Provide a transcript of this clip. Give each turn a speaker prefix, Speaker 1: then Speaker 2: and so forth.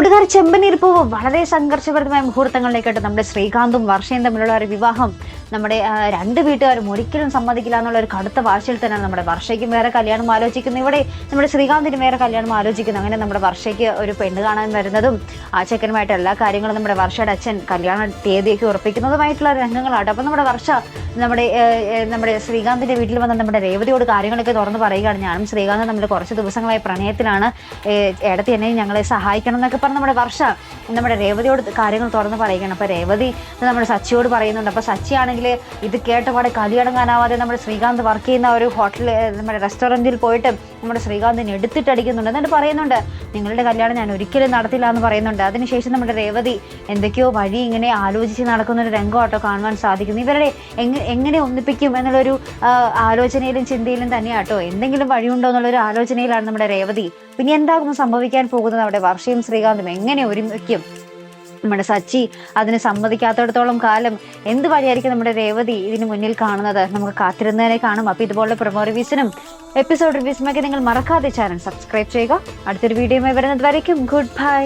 Speaker 1: കൂട്ടുകാർ ചെമ്പനീർപ്പൂവ് വളരെ സംഘർഷഭരിതമായ മുഹൂർത്തങ്ങളിലേക്കായിട്ട് നമ്മുടെ ശ്രീകാന്തും വർഷയും തമ്മിലുള്ള ഒരു വിവാഹം നമ്മുടെ രണ്ട് വീട്ടുകാരും ഒരിക്കലും സമ്മതിക്കില്ല എന്നുള്ള ഒരു കടുത്ത വാശിയിൽ തന്നെയാണ് നമ്മുടെ വർഷയ്ക്കും വേറെ കല്യാണം ആലോചിക്കുന്നത്. ഇവിടെ നമ്മുടെ ശ്രീകാന്തിന് വേറെ കല്യാണം ആലോചിക്കുന്നു. അങ്ങനെ നമ്മുടെ വർഷയ്ക്ക് ഒരു പെണ്ണ് കാണാൻ വരുന്നതും ആ ചെക്കനുമായിട്ട് എല്ലാ കാര്യങ്ങളും നമ്മുടെ വർഷയുടെ അച്ഛൻ കല്യാണ തീയതിയൊക്കെ ഉറപ്പിക്കുന്നതുമായിട്ടുള്ള രംഗങ്ങളാണ്. അപ്പം നമ്മുടെ വർഷ നമ്മുടെ നമ്മുടെ ശ്രീകാന്തിന്റെ വീട്ടിൽ വന്ന നമ്മുടെ രേവതിയോട് കാര്യങ്ങളൊക്കെ തുറന്ന് പറയുകയാണ്. ഞാനും ശ്രീകാന്തും നമ്മൾ കുറച്ച് ദിവസങ്ങളായി പ്രണയത്തിലാണ്. ഇടത്തി എന്നെ ഞങ്ങളെ സഹായിക്കണം എന്നൊക്കെ പറഞ്ഞ് നമ്മുടെ വർഷ നമ്മുടെ രേവതിയോട് കാര്യങ്ങൾ തുറന്ന് പറയുകയാണ്. അപ്പോൾ രേവതി നമ്മുടെ സച്ചിയോട് പറയുന്നുണ്ട്. അപ്പോൾ സച്ചി ആണെങ്കിൽ ഇത് കേട്ടപാടെ കലിയടങ്ങാനാവാതെ നമ്മുടെ ശ്രീകാന്ത് വർക്ക് ചെയ്യുന്ന ഒരു ഹോട്ടൽ നമ്മുടെ റെസ്റ്റോറന്റിൽ പോയിട്ട് നമ്മുടെ ശ്രീകാന്തിനെ എടുത്തിട്ടടിക്കുന്നുണ്ട് എന്നിട്ട് പറയുന്നുണ്ട് നിങ്ങളുടെ കല്യാണം ഞാൻ ഒരിക്കലും നടത്തില്ല എന്ന് പറയുന്നുണ്ട്. അതിനുശേഷം നമ്മുടെ രേവതി എന്തൊക്കെയോ വഴി ഇങ്ങനെ ആലോചിച്ച് നടക്കുന്ന ഒരു രംഗമാട്ടോ കാണുവാൻ സാധിക്കുന്നു ഇവരുടെ എങ്ങനെ ഒന്നിപ്പിക്കും എന്നുള്ളൊരു ആലോചനയിലും ചിന്തയിലും തന്നെയാട്ടോ. എന്തെങ്കിലും വഴിയുണ്ടോ എന്നുള്ളൊരു ആലോചനയിലാണ് നമ്മുടെ രേവതി. പിന്നെ എന്താകും സംഭവിക്കാൻ പോകുന്നത് അവിടെ? വർഷയും ശ്രീകാന്തും എങ്ങനെ ഒരുമിക്കും? നമ്മുടെ സച്ചി അതിന് സമ്മതിക്കാത്തടത്തോളം കാലം എന്ത് വഴിയായിരിക്കും നമ്മുടെ രേവതി ഇതിന് മുന്നിൽ കാണുന്നത്? നമുക്ക് കാത്തിരുന്നതിനെ കാണും. അപ്പോൾ ഇതുപോലുള്ള പ്രൊമോ റിവ്യൂസിനും എപ്പിസോഡ് റിവ്യൂസിനൊക്കെ നിങ്ങൾ മറക്കാതെ ചാനൽ സബ്സ്ക്രൈബ് ചെയ്യുക. അടുത്തൊരു വീഡിയോയുമായി വരുന്നത് വരയ്ക്കും ഗുഡ് ബൈ